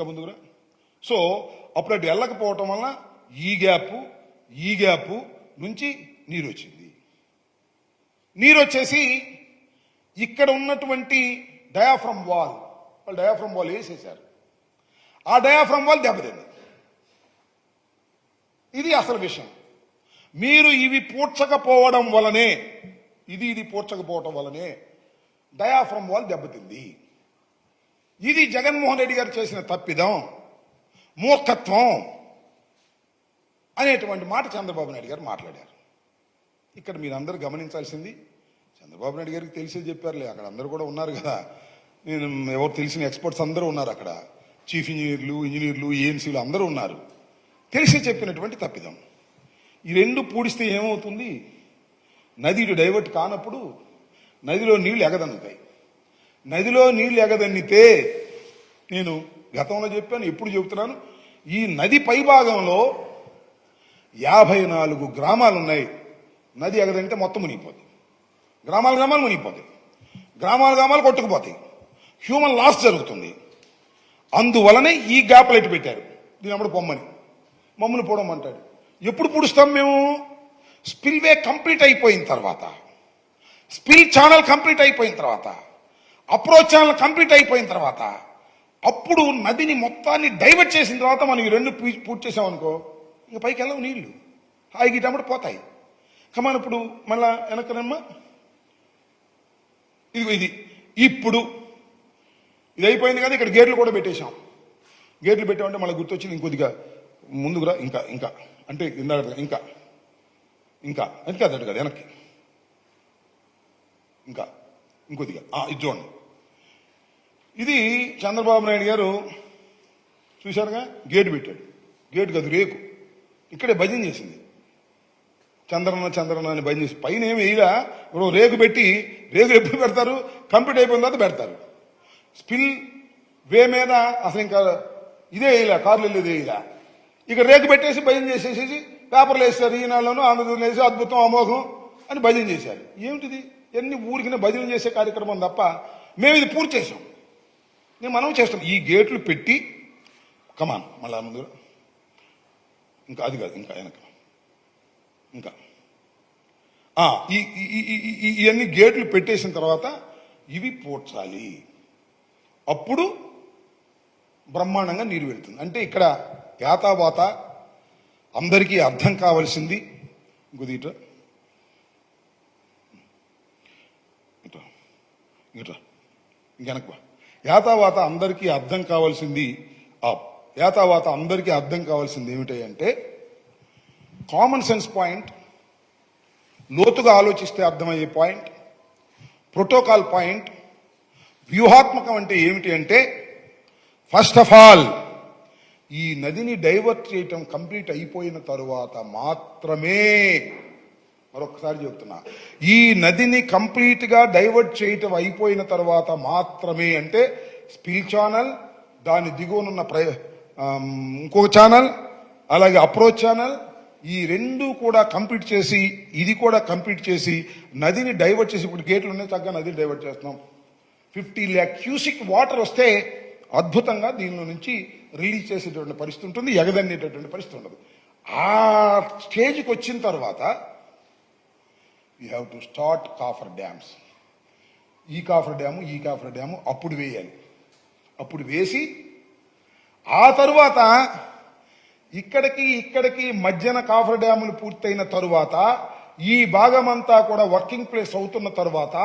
ఇంకా ముందుకురా సో అప్పుడు అటు వెళ్ళకపోవటం వల్ల ఈ గ్యాప్ ఈ గ్యాప్ నుంచి నీరు వచ్చింది. నీరు వచ్చేసి ఇక్కడ ఉన్నటువంటి డయాఫ్రమ్ వాల్ వాళ్ళు డయాఫ్రమ్ వాల్ వేసేసారు ఆ డయాఫ్రమ్ వాల్ దెబ్బతింది. ఇది అసలు విషయం. మీరు ఇవి పూడ్చకపోవడం వలనే ఇది ఇది పూడ్చకపోవడం వలనే డయాఫ్రమ్ వాల్ దెబ్బతింది. ఇది జగన్మోహన్ రెడ్డి గారు చేసిన తప్పిదం మూర్ఖత్వం అనేటువంటి మాట చంద్రబాబు నాయుడు గారు మాట్లాడారు. ఇక్కడ మీరందరూ గమనించాల్సింది చంద్రబాబు నాయుడు గారికి తెలిసే చెప్పారులే అక్కడ అందరూ కూడా ఉన్నారు కదా. నేను ఎవరు తెలిసిన ఎక్స్పర్ట్స్ అందరూ ఉన్నారు అక్కడ. చీఫ్ ఇంజనీర్లు ఇంజనీర్లు ఏఎన్సీలు అందరూ ఉన్నారు. తెలిసి చెప్పినటువంటి తప్పిదం. ఈ రెండు పూడిస్తే ఏమవుతుంది? నది డైవర్ట్ కానప్పుడు నదిలో నీళ్ళు ఎగదన్నుతాయి నదిలో నీళ్ళు ఎగదన్నితే నేను గతంలో చెప్పాను ఎప్పుడు చెబుతున్నాను. ఈ నది పైభాగంలో యాభై నాలుగు గ్రామాలు ఉన్నాయి. నది ఎగదంటే మొత్తం మునిగిపోతుంది గ్రామాల గ్రామాలు మునిగిపోతాయి. గ్రామాల గ్రామాలు కొట్టుకుపోతాయి. హ్యూమన్ లాస్ జరుగుతుంది. అందువలనే ఈ గ్యాప్ లైట్ పెట్టారు. దీని అప్పుడు పొమ్మని. మమ్మల్ని పొడమంటాడు ఎప్పుడు పుడుస్తాం మేము? స్పిల్వే కంప్లీట్ అయిపోయిన తర్వాత. స్పిల్ ఛానల్ కంప్లీట్ అయిపోయిన తర్వాత. అప్రోచ్ ఛానల్ కంప్లీట్ అయిపోయిన తర్వాత. అప్పుడు నదిని మొత్తాన్ని డైవర్ట్ చేసిన తర్వాత మనం ఈ రెండు పూర్తి చేసామనుకో ఇక పైకి వెళ్ళవు నీళ్ళు. హాయిగా ఇటప్పుడు పోతాయి. కమాన్ ఇప్పుడు మళ్ళా వెనకనమ్మా ఇదిగో ఇది. ఇప్పుడు ఇది అయిపోయింది కదా ఇక్కడ గేట్లు కూడా పెట్టేశాం. గేట్లు పెట్టామంటే మళ్ళీ గుర్తొచ్చింది ఇంకొద్దిగా ముందుకురా ఇంకా ఇంకా. అంటే ఇందాక ఇంకా. ఇంకా. అది కాదు అటు వెనక్కి. ఇంకా. ఇంకొద్దిగా. ఆ, ఇది చూడండి. ఇది చంద్రబాబు నాయుడు గారు చూశారుగా? గేటు పెట్టాడు. గేటు కాదు రేకు. ఇక్కడే భజన చేసింది. చంద్రన్న చంద్రన్న అని భజన చేసి పైన ఏమి వేయలా ఇప్పుడు రేకు పెట్టి రేకులు ఎప్పుడు పెడతారు? కంప్లీట్ అయిపోయిన తర్వాత పెడతారు. స్పిల్ వే మీద అసలు ఇంకా ఇదే వేయలే కార్లు వెళ్ళేది వేయలే. ఇక రేకు పెట్టేసి భజన చేసేసి పేపర్లు వేస్తారు ఈనాడులోనూ ఆంధ్రప్రదేశ్ వేసి అద్భుతం అమోఘం అని భజన చేశారు. ఏమిటిది? ఎన్ని ఊరికి భజన చేసే కార్యక్రమం తప్ప మేము ఇది పూర్తి చేసాం. నేను మనం చేస్తాం ఈ గేట్లు పెట్టి కమాన్ మళ్ళా ముందు. ఇంకా అది కాదు ఇంకా వెనక. ఇంకా. ఈ ఇవన్నీ గేట్లు పెట్టేసిన తర్వాత ఇవి పూడ్చాలి. అప్పుడు బ్రహ్మాండంగా నీరు వెళ్తుంది. అంటే ఇక్కడ యాతావాత అందరికీ అర్థం కావలసింది. ఇంకొద్ది ఇట ఇట ఇట యాతావాత అందరికీ అర్థం కావాల్సింది అప్ యాతావాత అందరికీ అర్థం కావాల్సింది ఏమిటంటే కామన్ సెన్స్ పాయింట్ లోతుగా ఆలోచిస్తే అర్థమయ్యే పాయింట్ ప్రోటోకాల్ పాయింట్ వ్యూహాత్మకం అంటే ఏమిటి అంటే ఫస్ట్ ఆఫ్ ఆల్ ఈ నదిని డైవర్ట్ చేయటం కంప్లీట్ అయిపోయిన తరువాత మాత్రమే మరొకసారి చెప్తున్నా. ఈ నదిని కంప్లీట్గా డైవర్ట్ చేయటం అయిపోయిన తర్వాత మాత్రమే అంటే స్పిల్ ఛానల్ దాని దిగువనున్న ప్ర ఇంకో ఇంకొక ఛానల్ అలాగే అప్రోచ్ ఛానల్ ఈ రెండు కూడా కంప్లీట్ చేసి ఇది కూడా కంప్లీట్ చేసి నదిని డైవర్ట్ చేసి ఇప్పుడు గేట్లు ఉన్నాయి తగ్గ నదిని డైవర్ట్ చేస్తున్నాం. ఫిఫ్టీ ల్యాక్ క్యూసిక్ వాటర్ వస్తే అద్భుతంగా దీనిలో నుంచి రిలీజ్ చేసేటువంటి పరిస్థితి ఉంటుంది ఎగదన్నేటటువంటి పరిస్థితి ఉండదు. ఆ స్టేజ్కి వచ్చిన తర్వాత you have to start coffer dams ఈ కాఫర్ డ్యాము ఈ కాఫర్ డ్యాము అప్పుడు వేయాలి. అప్పుడు వేసి ఆ తరువాత ఇక్కడికి ఇక్కడికి మధ్యన కాఫర్ డ్యాములు పూర్తయిన తరువాత ఈ భాగమంతా కూడా వర్కింగ్ ప్లేస్ అవుతున్న తరువాత